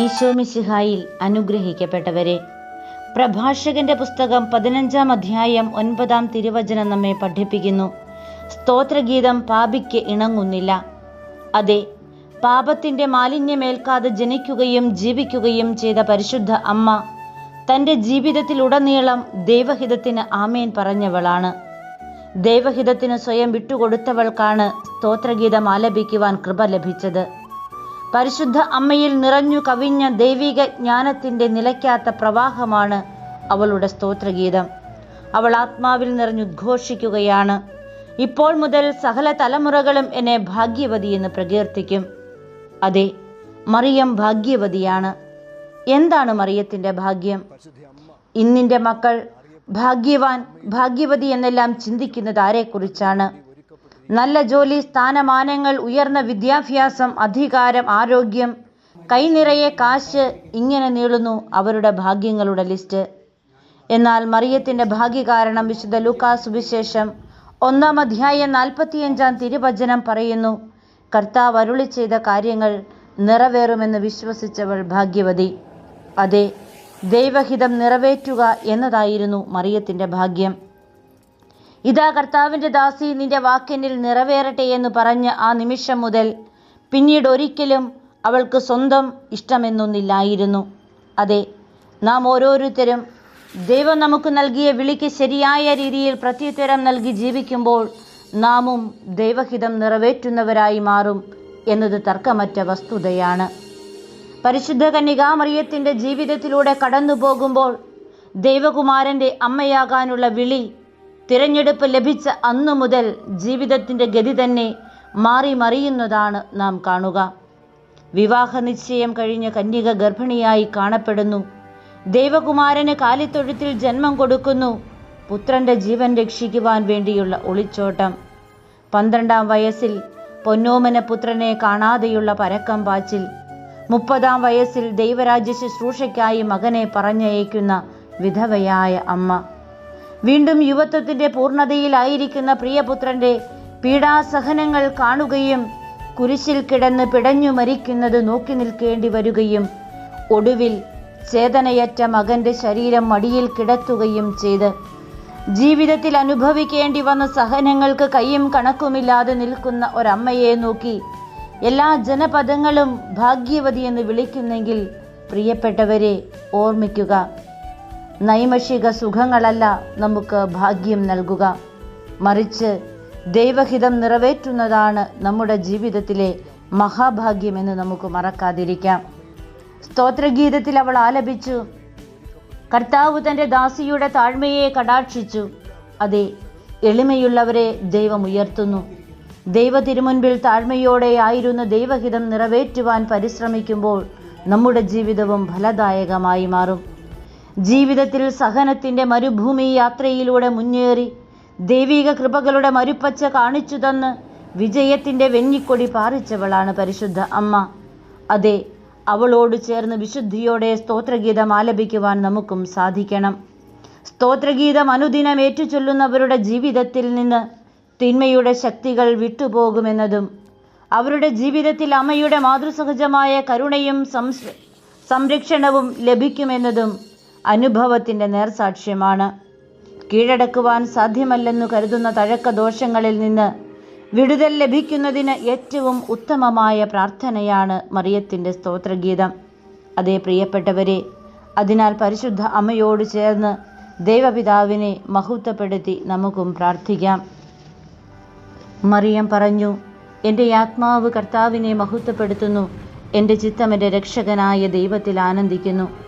ഈശോമിശിഹായിൽ അനുഗ്രഹിക്കപ്പെട്ടവരെ പ്രഭാഷകന്റെ പുസ്തകം പതിനഞ്ചാം അധ്യായം ഒൻപതാം തിരുവചനം നമ്മെ പഠിപ്പിക്കുന്നു. സ്തോത്രഗീതം പാപിക്ക് ഇണങ്ങുന്നില്ല. അതെ പാപത്തിന്റെ മാലിന്യമേൽക്കാതെ ജനിക്കുകയും ജീവിക്കുകയും ചെയ്ത പരിശുദ്ധ അമ്മ തന്റെ ജീവിതത്തിലുടനീളം ദൈവഹിതത്തിന് ആമേൻ പറഞ്ഞവളാണ്. ദൈവഹിതത്തിന് സ്വയം വിട്ടുകൊടുത്തവൾക്കാണ് സ്തോത്രഗീതം ആലപിക്കുവാൻ കൃപ ലഭിച്ചത്. പരിശുദ്ധ അമ്മയിൽ നിറഞ്ഞു കവിഞ്ഞ ദൈവിക ജ്ഞാനത്തിന്റെ നിലയ്ക്കാത്ത പ്രവാഹമാണ് അവളുടെ സ്തോത്രഗീതം. അവൾ ആത്മാവിൽ നിറഞ്ഞുദ്ഘോഷിക്കുകയാണ്. ഇപ്പോൾ മുതൽ സകല തലമുറകളും എന്നെ ഭാഗ്യവതി എന്ന് പ്രകീർത്തിക്കും. അതെ മറിയം ഭാഗ്യവതിയാണ്. എന്താണ് മറിയത്തിന്റെ ഭാഗ്യം? ഇന്നിന്റെ മക്കൾ ഭാഗ്യവാൻ ഭാഗ്യവതി എന്നെല്ലാം ചിന്തിക്കുന്നത് ആരെക്കുറിച്ചാണ്? നല്ല ജോലി സ്ഥാനമാനങ്ങൾ ഉയർന്ന വിദ്യാഭ്യാസം അധികാരം ആരോഗ്യം. കൈനിറയെ കാശ് ഇങ്ങനെ നീളുന്നു അവരുടെ ഭാഗ്യങ്ങളുടെ ലിസ്റ്റ്. എന്നാൽ മറിയത്തിന്റെ ഭാഗ്യ കാരണം വിശുദ്ധ ലൂക്കാ സുവിശേഷം ഒന്നാം അധ്യായം നാൽപ്പത്തിയഞ്ചാം തിരുവചനം പറയുന്നു കർത്താവ് അരുളി ചെയ്ത കാര്യങ്ങൾ നിറവേറുമെന്ന് വിശ്വസിച്ചവൾ ഭാഗ്യവതി. അതെ ദൈവഹിതം നിറവേറ്റുക എന്നതായിരുന്നു മറിയത്തിന്റെ ഭാഗ്യം. ഇതാ കർത്താവിന്റെ ദാസി നിന്റെ വാക്കിനിൽ നിറവേറട്ടെ എന്ന് പറഞ്ഞ ആ നിമിഷം മുതൽ പിന്നീട് ഒരിക്കലും അവൾക്ക് സ്വന്തം ഇഷ്ടമെന്നൊന്നില്ലായിരുന്നു. അതെ നാം ഓരോരുത്തരും ദൈവം നമുക്ക് നൽകിയ വിളിക്ക് ശരിയായ രീതിയിൽ പ്രത്യുത്തരം നൽകി ജീവിക്കുമ്പോൾ നാമും ദൈവഹിതം നിറവേറ്റുന്നവരായി മാറും എന്നത് തർക്കമറ്റ വസ്തുതയാണ്. പരിശുദ്ധ കന്യകാമറിയത്തിന്റെ ജീവിതത്തിലൂടെ കടന്നു പോകുമ്പോൾ ദൈവകുമാരന്റെ അമ്മയാകാനുള്ള വിളി തിരഞ്ഞെടുപ്പ് ലഭിച്ച അന്നു മുതൽ ജീവിതത്തിന്റെ ഗതി തന്നെ മാറി മറിയുന്നതാണ് നാം കാണുക. വിവാഹ നിശ്ചയം കഴിഞ്ഞ കന്യക ഗർഭിണിയായി കാണപ്പെടുന്നു. ദൈവകുമാരന് കാലിത്തൊഴുത്തിൽ ജന്മം കൊടുക്കുന്നു. പുത്രന്റെ ജീവൻ രക്ഷിക്കുവാൻ വേണ്ടിയുള്ള ഒളിച്ചോട്ടം. പന്ത്രണ്ടാം വയസ്സിൽ പൊന്നോമന പുത്രനെ കാണാതെയുള്ള പരക്കം പാച്ചിൽ. മുപ്പതാം വയസ്സിൽ ദൈവരാജ്യ ശുശ്രൂഷയ്ക്കായി മകനെ പറഞ്ഞയക്കുന്ന വിധവയായ അമ്മ. വീണ്ടും യുവത്വത്തിന്റെ പൂർണതയിലായിരിക്കുന്ന പ്രിയപുത്രന്റെ പീഡാസഹനങ്ങൾ കാണുകയും കുരിശിൽ കിടന്ന് പിടഞ്ഞു മരിക്കുന്നത് നോക്കി നിൽക്കേണ്ടി വരികയും ഒടുവിൽ ചേതനയറ്റ മകന്റെ ശരീരം മടിയിൽ കിടത്തുകയും ചെയ്ത് ജീവിതത്തിൽ അനുഭവിക്കേണ്ടി വന്ന സഹനങ്ങൾക്ക് കൈയും കണക്കുമില്ലാതെ നിൽക്കുന്ന ഒരമ്മയെ നോക്കി എല്ലാ ജനപദങ്ങളും ഭാഗ്യവതി എന്ന് വിളിക്കുന്നെങ്കിൽ പ്രിയപ്പെട്ടവരെ ഓർമ്മിക്കുക നൈമഷിക സുഖങ്ങളല്ല നമുക്ക് ഭാഗ്യം നൽകുക. മറിച്ച് ദൈവഹിതം നിറവേറ്റുന്നതാണ് നമ്മുടെ ജീവിതത്തിലെ മഹാഭാഗ്യമെന്ന് നമുക്ക് മറക്കാതിരിക്കാം. സ്തോത്രഗീതത്തിൽ അവൾ ആലപിച്ചു കർത്താവ് തന്റെ ദാസിയുടെ താഴ്മയെ കടാക്ഷിച്ചു. അതെ എളിമയുള്ളവരെ ദൈവം ഉയർത്തുന്നു. ദൈവ തിരുമുൻപിൽ താഴ്മയോടെ ആയിരുന്നു ദൈവഹിതം നിറവേറ്റുവാൻ പരിശ്രമിക്കുമ്പോൾ നമ്മുടെ ജീവിതവും ഫലദായകമായി മാറും. ജീവിതത്തിൽ സഹനത്തിന്റെ മരുഭൂമി യാത്രയിലൂടെ മുന്നേറി ദൈവിക കൃപകളുടെ മരുപ്പച്ച കാണിച്ചു തന്ന് വിജയത്തിന്റെ വെഞ്ഞിക്കൊടി പാറിച്ചവളാണ് പരിശുദ്ധ അമ്മ. അതെ അവളോട് ചേർന്ന് വിശുദ്ധിയോടെ സ്തോത്രഗീതം ആലപിക്കുവാൻ നമുക്കും സാധിക്കണം. സ്തോത്രഗീതം അനുദിനം ഏറ്റുചൊല്ലുന്നവരുടെ ജീവിതത്തിൽ നിന്ന് തിന്മയുടെ ശക്തികൾ വിട്ടുപോകുമെന്നതും അവരുടെ ജീവിതത്തിൽ അമ്മയുടെ മാതൃസഹജമായ കരുണയും സംരക്ഷണവും ലഭിക്കുമെന്നതും അനുഭവത്തിന്റെ നേർസാക്ഷ്യമാണ്. കീഴടക്കുവാൻ സാധ്യമല്ലെന്നു കരുതുന്ന തഴക്ക ദോഷങ്ങളിൽ നിന്ന് വിടുതൽ ലഭിക്കുന്നതിന് ഏറ്റവും ഉത്തമമായ പ്രാർത്ഥനയാണ് മറിയത്തിന്റെ സ്തോത്രഗീതം. അതേ പ്രിയപ്പെട്ടവരെ അതിനാൽ പരിശുദ്ധ അമ്മയോട് ചേർന്ന് ദൈവപിതാവിനെ മഹത്വപ്പെടുത്തി നമുക്കും പ്രാർത്ഥിക്കാം. മറിയം പറഞ്ഞു എന്റെ ആത്മാവ് കർത്താവിനെ മഹത്വപ്പെടുത്തുന്നു. എന്റെ ചിത്തം എന്റെ രക്ഷകനായ ദൈവത്തിൽ ആനന്ദിക്കുന്നു.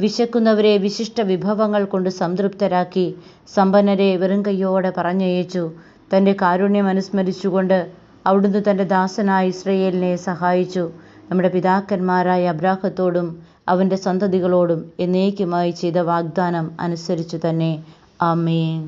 വിശക്കുന്നവരെ വിശിഷ്ട വിഭവങ്ങൾ കൊണ്ട് സംതൃപ്തരാക്കി സമ്പന്നരെ വെറും കയ്യോടെ പറഞ്ഞയച്ചു. തന്റെ കാരുണ്യം അനുസ്മരിച്ചുകൊണ്ട് അവിടുന്ന് തന്റെ ദാസനായ ഇസ്രയേലിനെ സഹായിച്ചു. നമ്മുടെ പിതാക്കന്മാരായ അബ്രാഹത്തോടും അവന്റെ സന്തതികളോടും എന്നേക്കുമായി ചെയ്ത വാഗ്ദാനം അനുസരിച്ചു തന്നെ. ആമേൻ.